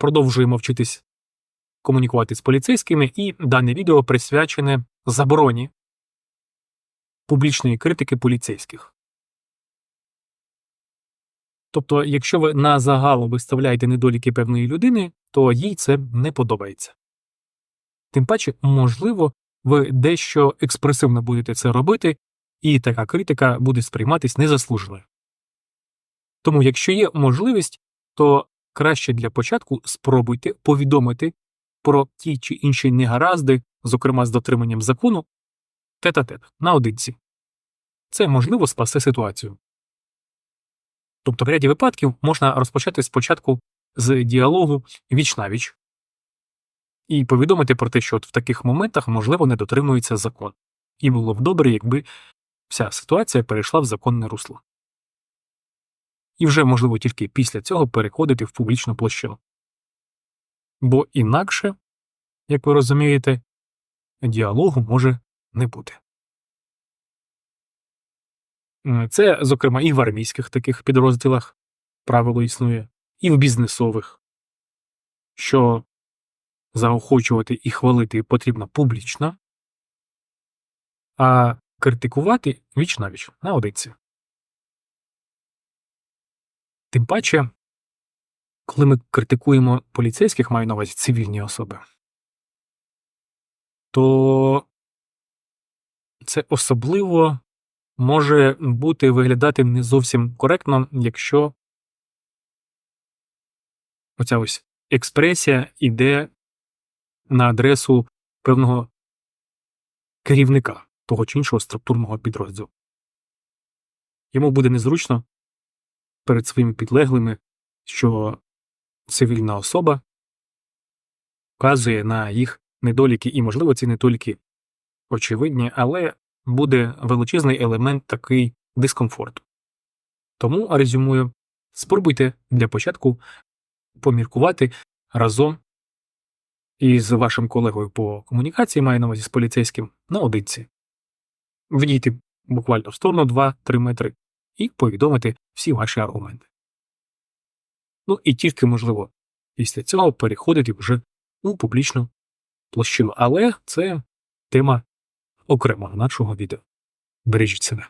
продовжуємо вчитись комунікувати з поліцейськими, і дане відео присвячене забороні публічної критики поліцейських. Тобто, якщо ви на загал виставляєте недоліки певної людини, то їй це не подобається. Тим паче, можливо, ви дещо експресивно будете це робити, і така критика буде сприйматись незаслуженою. Тому, якщо є можливість, то краще для початку спробуйте повідомити про ті чи інші негаразди, зокрема з дотриманням закону, тет-а-тет, наодинці. Це можливо спасти ситуацію. Тобто, в ряді випадків можна розпочати спочатку з діалогу віч-навіч і повідомити про те, що от в таких моментах, можливо, не дотримується закон. І було б добре, якби вся ситуація перейшла в законне русло. І вже можливо тільки після цього переходити в публічну площину. Бо інакше, як ви розумієте, діалогу може не бути. Це, зокрема, і в армійських таких підрозділах правило існує, і в бізнесових, що заохочувати і хвалити потрібно публічно, а критикувати віч навіч наодинці. Тим паче, коли ми критикуємо поліцейських, маю на увазі цивільні особи, то це особливо може бути виглядати не зовсім коректно, якщо оця ось експресія йде на адресу певного керівника того чи іншого структурного підрозділу. Йому буде незручно перед своїми підлеглими, що цивільна особа вказує на їх недоліки, і, можливо, ці недоліки очевидні, але буде величезний елемент такий дискомфорту. Тому резюмую, спробуйте для початку поміркувати разом із вашим колегою по комунікації, маю на увазі з поліцейським, наодинці. Відійти буквально в сторону 2-3 метри і повідомити всі ваші аргументи. Ну і тільки можливо після цього переходити вже у публічну площину. Але це тема окремого нашого відео. Бережіть себе.